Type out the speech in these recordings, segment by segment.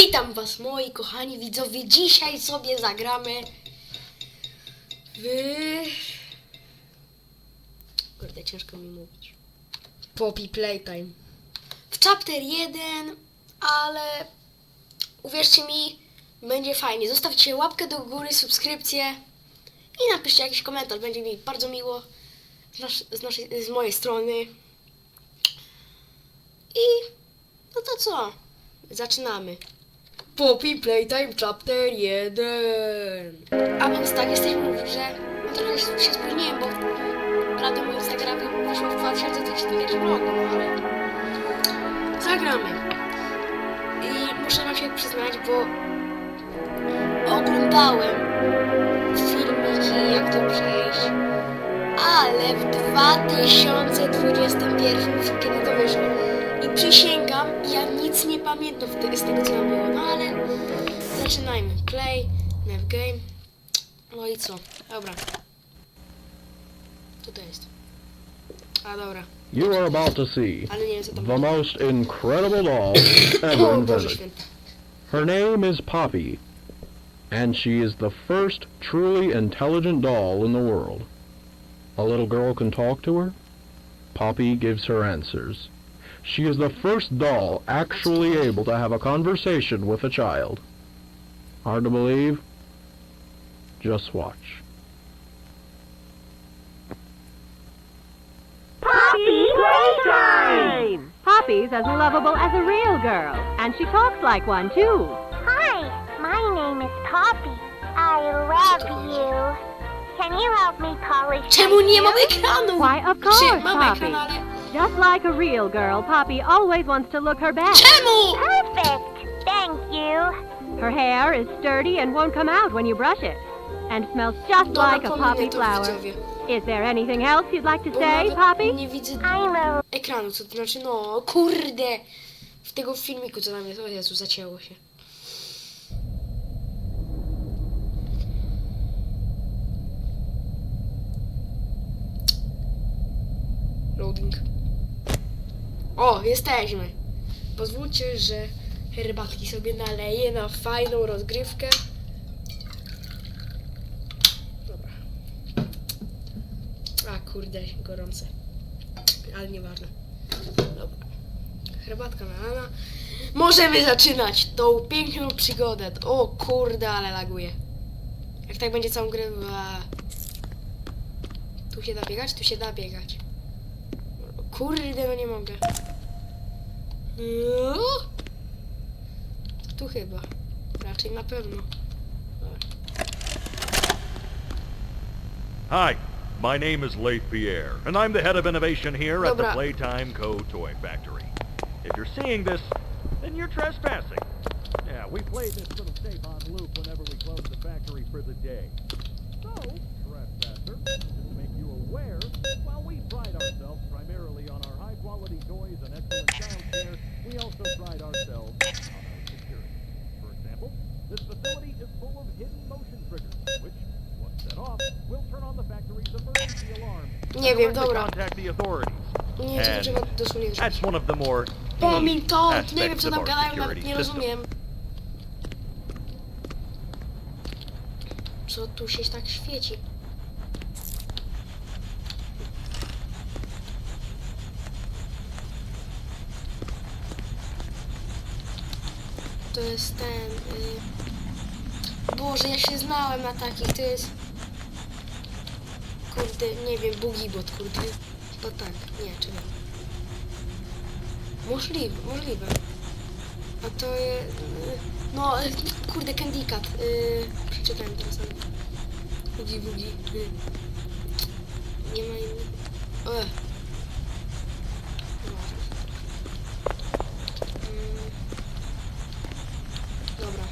Witam was moi kochani widzowie. Dzisiaj sobie zagramy w... Kurde, ciężko mi mówić. Poppy Playtime. W chapter 1, ale uwierzcie mi, będzie fajnie. Zostawcie łapkę do góry, subskrypcję i napiszcie jakiś komentarz. Będzie mi bardzo miło z, nasz, z, naszej, z mojej strony. I no to co? Zaczynamy. Poppy Playtime Chapter 1 A więc tak, jesteśmy w grze. No trochę się spóźniłem, bo prawda mój Instagram wyszło w 2021 roku, ale zagramy. I muszę wam się przyznać, bo oglądałem filmiki, jak to przejść, ale w 2021, kiedy przysięgam, ja nic nie pamiętam z tego, co było. No ale zaczynajmy. Play, nav game. No i co? Dobra. To jest? A dobra. You are about to see Ale nie wiem, co tam the most incredible doll ever O Boże invented. święty. Her name is Poppy, and she is the first truly intelligent doll in the world. A little girl can talk to her. Poppy gives her answers. She is the first doll actually able to have a conversation with a child. Hard to believe? Just watch. Poppy Playtime! Poppy's as lovable as a real girl, and she talks like one too. Hi, my name is Poppy. I love you. Can you help me polish Czemu nie mam ekranu? Why, of course, Poppy. Just like a real girl, Poppy always wants to look her best. Czemu? Perfect. Thank you. Her hair is sturdy and won't come out when you brush it, and smells just Dobra, like a poppy flower. widzowie. Is there anything else you'd like to Bo say, nawet Poppy? Nie widzę I'm a ekranu, co to znaczy, no kurde. W tego filmiku, co tam jest, o Jezu, zacięło się. Loading. O, jesteśmy. Pozwólcie, że herbatki sobie naleję na fajną rozgrywkę. Dobra. A kurde, gorące. Ale nieważne. Dobra. Herbatka nalana. Możemy zaczynać tą piękną przygodę. O kurde, ale laguje. Jak tak będzie całą grę... Tu się da biegać? Tu się da biegać. Kurde, no nie mogę. Tu chyba. Raczej na pewno. Hi, my name is Leif Pierre, and I'm the head of innovation here at the Dobra. Playtime Co. Toy Factory. If you're seeing this, then you're trespassing. Yeah, we play this little tape on loop whenever we close the factory for the day. So, trespasser, to make you aware, while we pride ourselves primarily on toys and excellent care, we also pride ourselves on our security. For example, this facility is full of hidden motion triggers, which, once set off, will turn on the factory's emergency alarm. Nie wiem, dobra. Contact the authorities. Nie And trzeba dosłownie. That's one of the more Pomin to! Nie wiem, co our gadają, nawet security nie rozumiem. Co tu się tak świeci? To jest ten... Y... Boże, ja się znałem na takich, to jest... Kurde, nie wiem, Bugibot, kurde. Chyba tak, nie, czekaj. Możliwe, możliwe. A to jest... No, kurde, Candy Cat. Yy, przeczytałem teraz. Bugi, bugi. y. Nie ma innych... E. Nieważne. Mm. Dobra.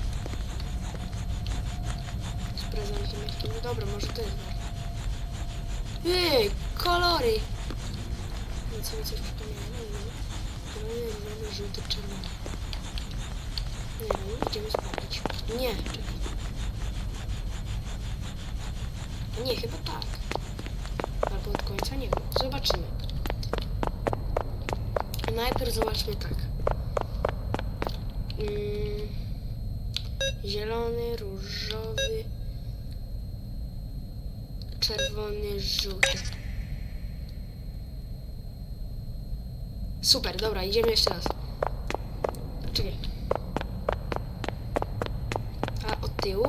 Z prezentem jak to... No dobra, może Ej, kolory! Nic mi coś przypomina. Nie wiem. Zielony, zielony, żółty, czerwony. Nie wiem, idziemy sprawdzić. Nie, czekaj. Nie, chyba tak. Albo od końca, nie wiem. Zobaczymy. Najpierw zobaczmy tak. Mm. zielony, różowy, czerwony, żółty. Super, dobra, idziemy jeszcze raz. Czekaj. A od tyłu?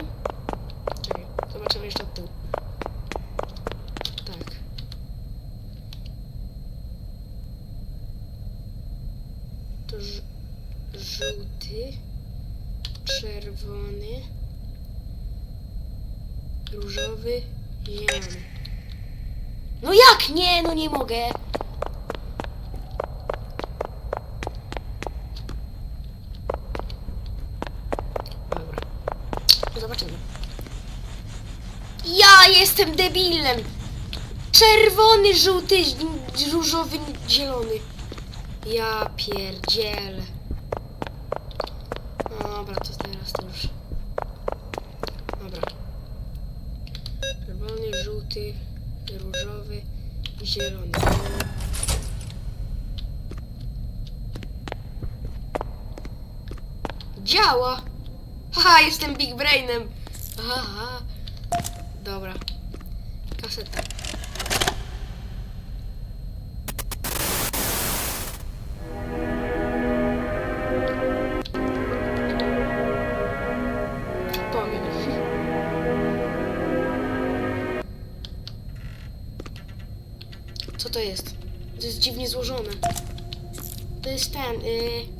Czekaj, zobaczymy jeszcze od tyłu. Tak. To ż- żółty, czerwony, różowy, zielony. No jak nie? No nie mogę. Dobra. Zobaczymy. Ja jestem debilem! Czerwony, żółty, różowy, zielony. Ja pierdzielę. No Dobra, to teraz to już. Dobra. Czerwony, żółty, różowy, zielony. Działa! Haha, jestem Big Brainem! Aha. Dobra. Kaseta. Co to jest? To jest dziwnie złożone. To jest ten, y...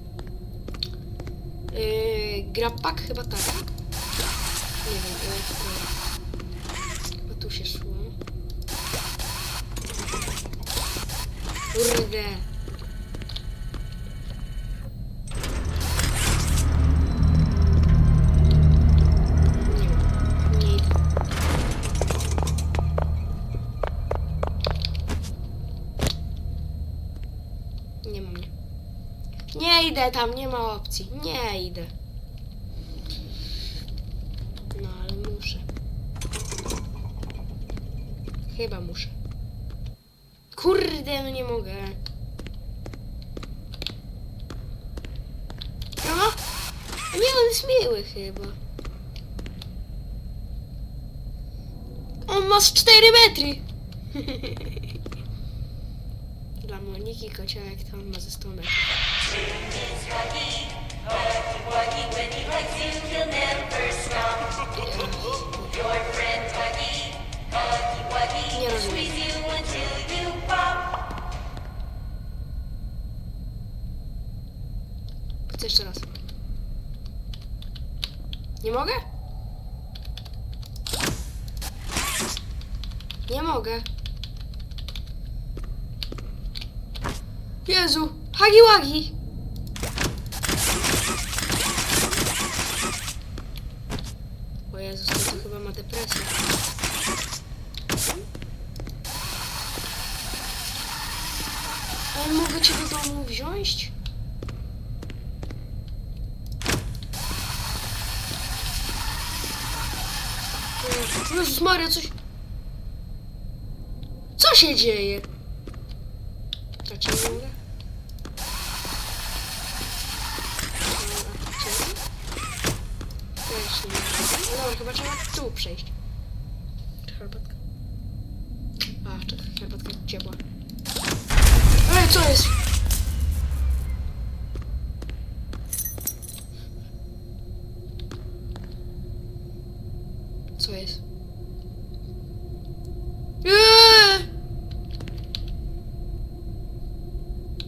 Yy, grapak chyba tak. Nie wiem, yy, dobra. Chyba tu się szło. Kurde. Chyba muszę. Kurde, no nie mogę. No? Nie, on jest miły chyba. On ma z 4 metry. Dla Moniki kociołek to on ma ze 100 metrów. Nie rozumiem. Chcę jeszcze raz. Nie mogę? Nie mogę. Jezu, hagi wagi. O Jezus, to, to chyba ma depresję. Ale mogę cię do domu wziąć? Jezus Maria, coś... Co się dzieje? Nie? Dobra, cię? Też nie mogę. No dobra, chyba trzeba tu przejść. Czy herbatka? A, czekaj, herbatka ciepła. Ej, co jest? Co jest? Eee!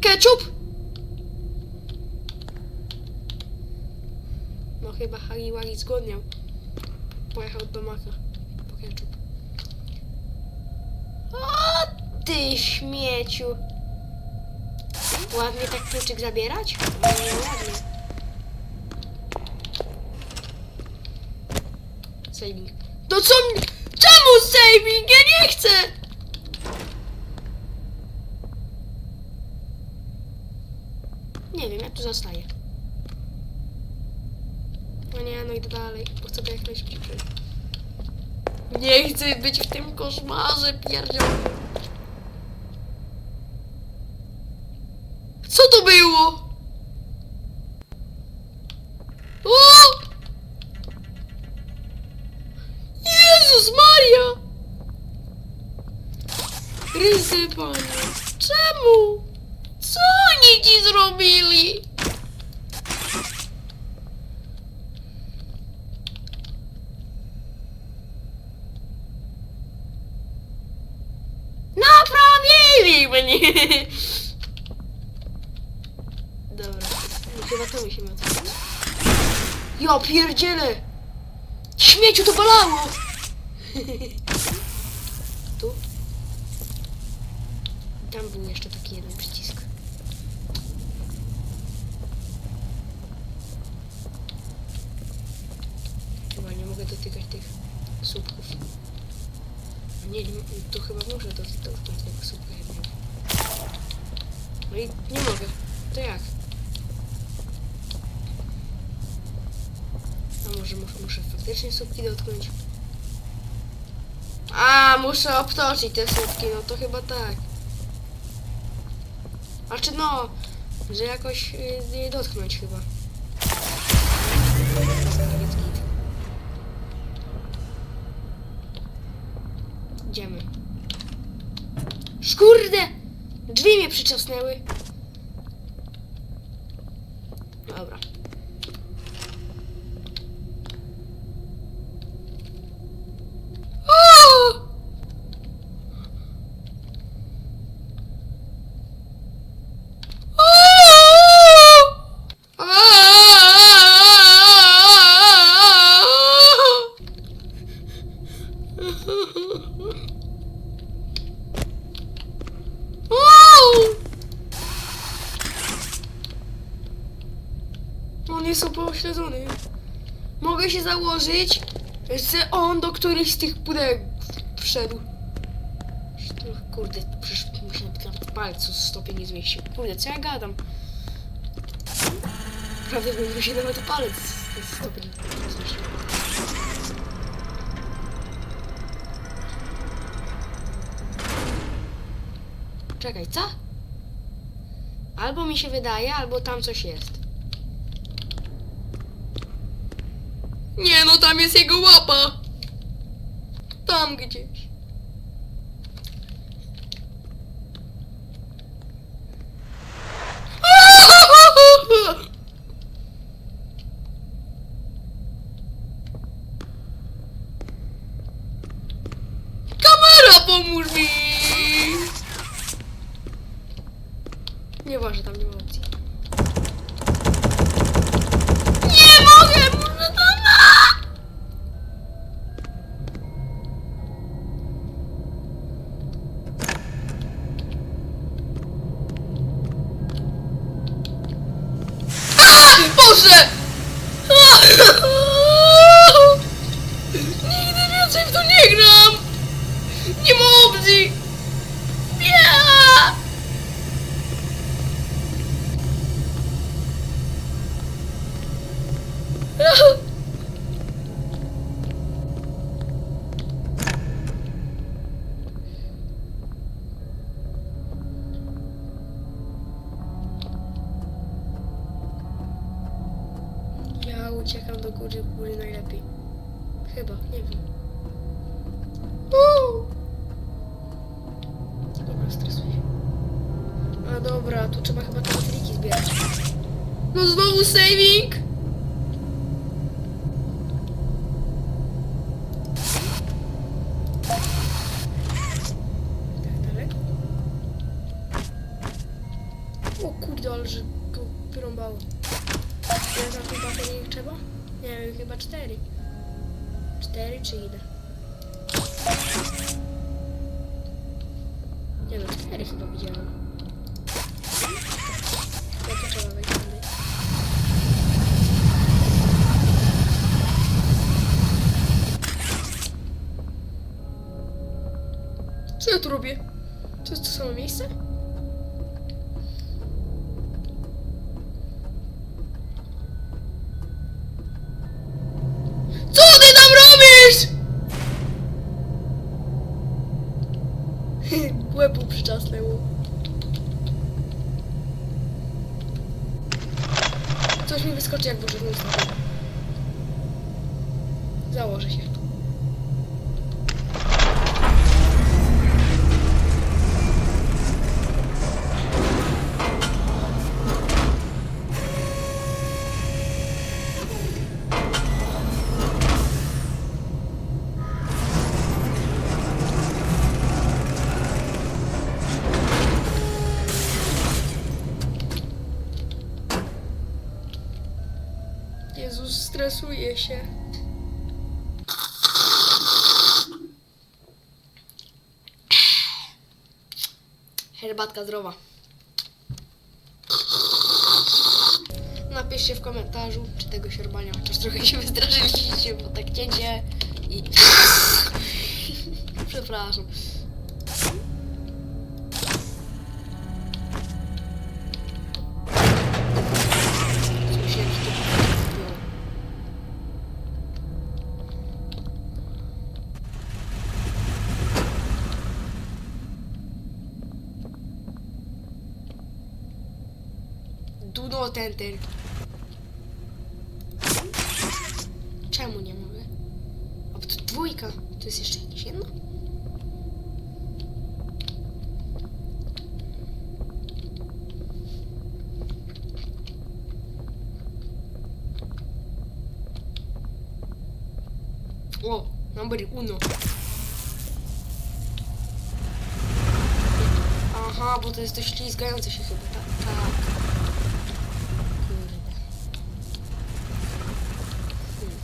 Ketchup? No chyba Harry Wari zgodniał. Pojechał do Maka po ketchup. O, ty śmieciu. Ładnie tak kluczyk zabierać? Nie ładnie. Saving. To co. Czemu saving? Ja nie chcę! Nie wiem, ja tu zostaję. No nie, no idę dalej, bo chcę to jak najszybciej. Nie chcę być w tym koszmarze pierdziołym. Co to było? O! Chryste panie. Czemu? Co oni ci zrobili? Naprawili mnie! Dobra, no chyba to mi się ma Ja pierdzielę! Śmieciu to bolało! tu? Tam był jeszcze taki jeden przycisk. Chyba nie mogę dotykać tych słupków. Nie, to chyba muszę do- dotknąć tego słupka jednego. No i nie mogę. To jak? A może muszę, muszę faktycznie słupki dotknąć? A, muszę obtoczyć te słupki, no to chyba tak. A czy no, że jakoś y, nie dotknąć chyba. Idziemy. Szkurde! Drzwi mnie przyczasnęły. Dobra. O! On jest upośledzony. Mogę się że on do którychś z tych pudełek wszedł. Kurde, przecież mu się palcu z stopy nie zmieścił. Kurde, co ja gadam? Prawie mu się nawet palec z stopy. Czekaj, co? Albo mi się wydaje, albo tam coś jest. Nie no, tam jest jego łapa! Tam gdzieś. Kamera, pomóż mi! Nieważne, tam nie ma opcji. Nie mogę, muszę tam... A! Boże! Nigdy więcej w to nie gram! Nie ma opcji! Nie! Ja uciekam do góry, góry najlepiej. Chyba, nie wiem. Uuu. Dobra, A dobra, tu trzeba chyba te bateryki zbierać. No znowu saving! Miejsce? Co ty tam robisz? Łebu przyczasnęło. Coś mi wyskoczy jak w stopę. Stresuję się. Herbatka zdrowa. Napiszcie w komentarzu, czy tego siorbania, chociaż trochę się wystraszyliście, bo tak cięcie i... Przepraszam. Enter. Czemu nie mogę? Bo to dwójka. To jest jeszcze jakieś jedno? O, number uno. Aha, bo to jest to ślizgające się chyba. Tak. tak. Kurde. Hmm.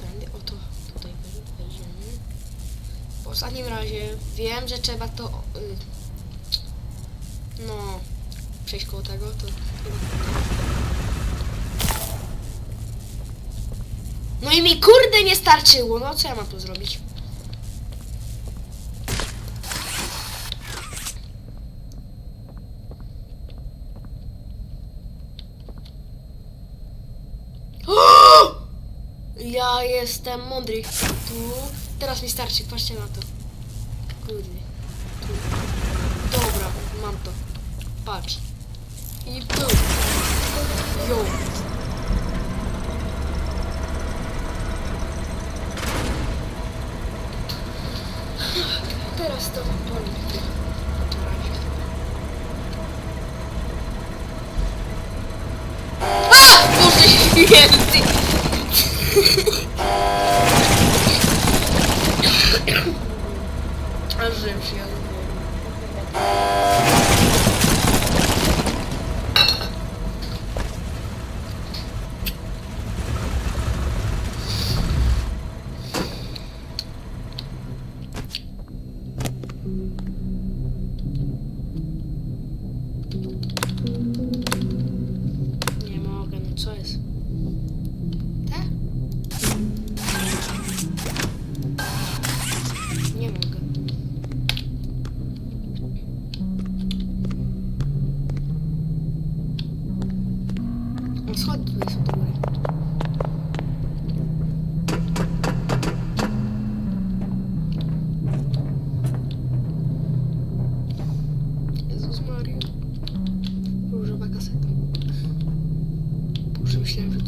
Tędy, oto tutaj wej- wejdziemy. W ostatnim razie wiem, że trzeba to... Y, no, przejść koło tego, to... No i mi kurde nie starczyło, no co ja mam tu zrobić? Ja jestem mądry. Tu. Teraz mi starczy, patrzcie na to. Kurde. Dobra, mam to. Patrz. I tu. Jo. Teraz to boli. Na razie. A! Boże!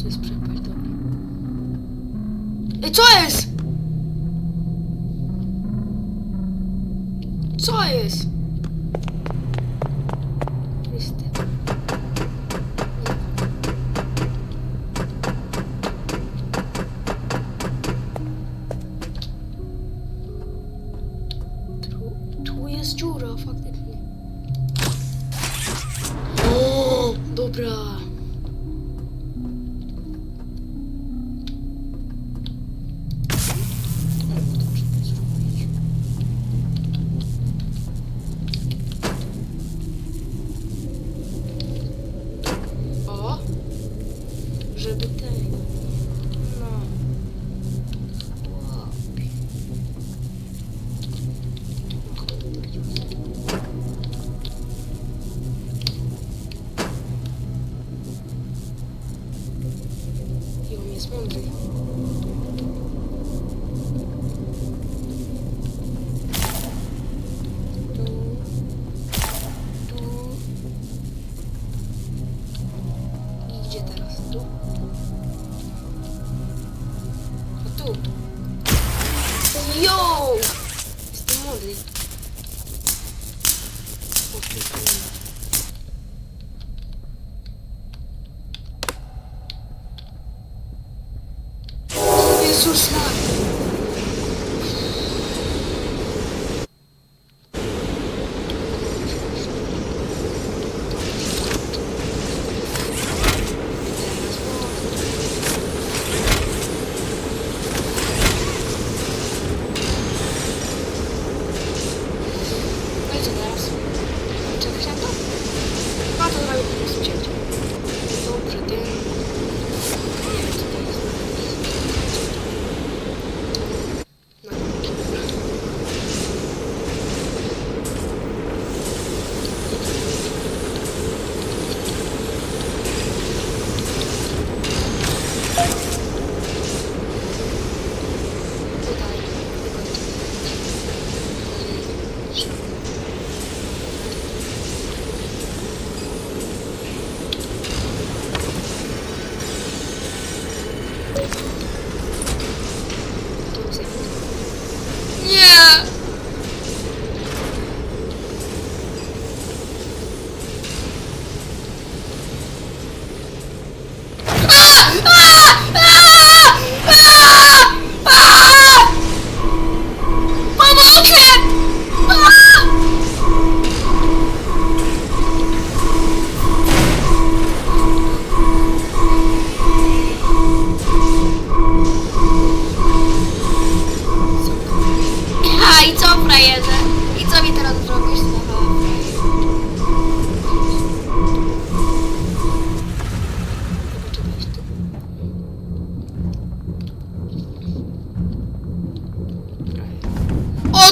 to jest przepaść. Ej, co jest? Co jest?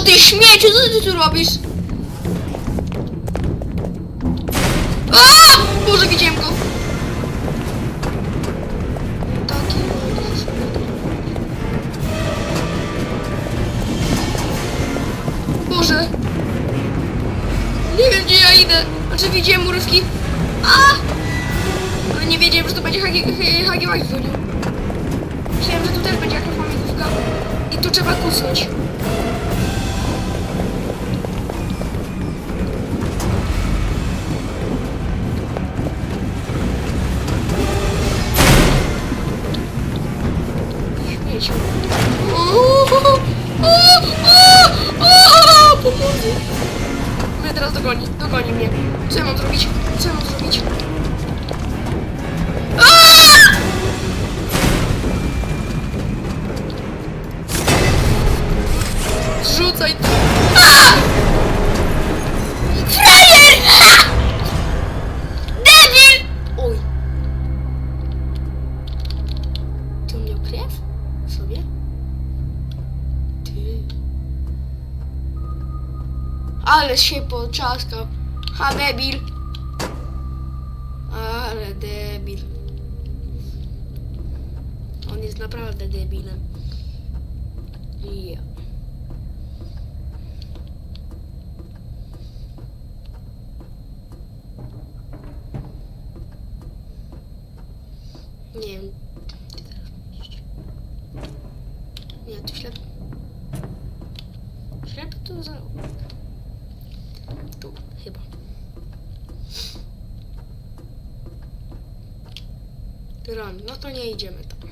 O ty śmieciu, co ty tu robisz? Pomocy. Mnie teraz dogoni, dogoni mnie. Co ja mam zrobić? Co ja mam zrobić? Zrzucaj to. Frajer! Ale się poczaskał. Ha, debil. Ale debil. On jest naprawdę debilem. Ja. Nie wiem. Gdzie teraz iść? Nie, tu ślepy. Ślepy tu za... Tu, chyba. Run, no to nie idziemy tam.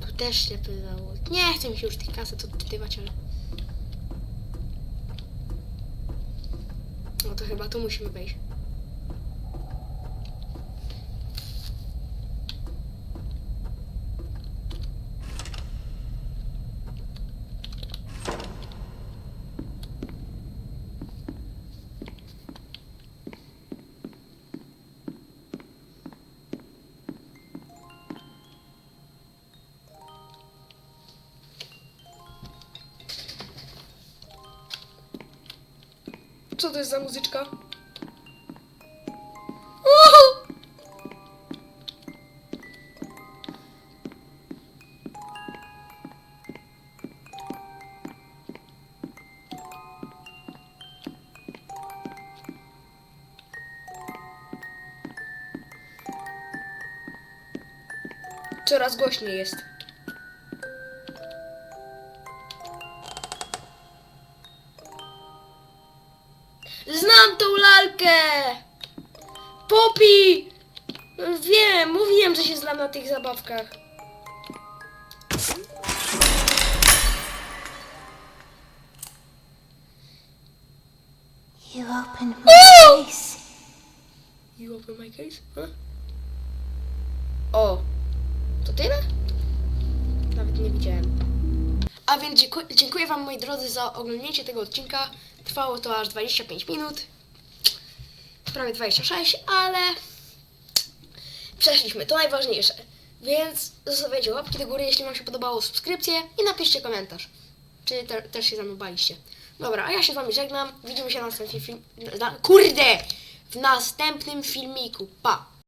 Tu też ślepy zawód. Nie chcę mi się już tych kaset odczytywać, ale... No to chyba tu musimy wejść. Co to jest za muzyczka? Uhu! Coraz głośniej jest. Znam tą lalkę! Popi! Wiem, mówiłem, że się znam na tych zabawkach. You opened my face. You open my case? Huh? O, to tyle? Nawet nie widziałem. A więc dziękuję, dziękuję Wam, moi drodzy, za oglądnięcie tego odcinka. Trwało to aż 25 minut. Prawie 26, ale przeszliśmy, to najważniejsze. Więc zostawiajcie łapki do góry, jeśli Wam się podobało, subskrypcję i napiszcie komentarz. Czy te, też się ze mną baliście. Dobra, a ja się z Wami żegnam. Widzimy się na następnym film... Na, kurde! W następnym filmiku. Pa!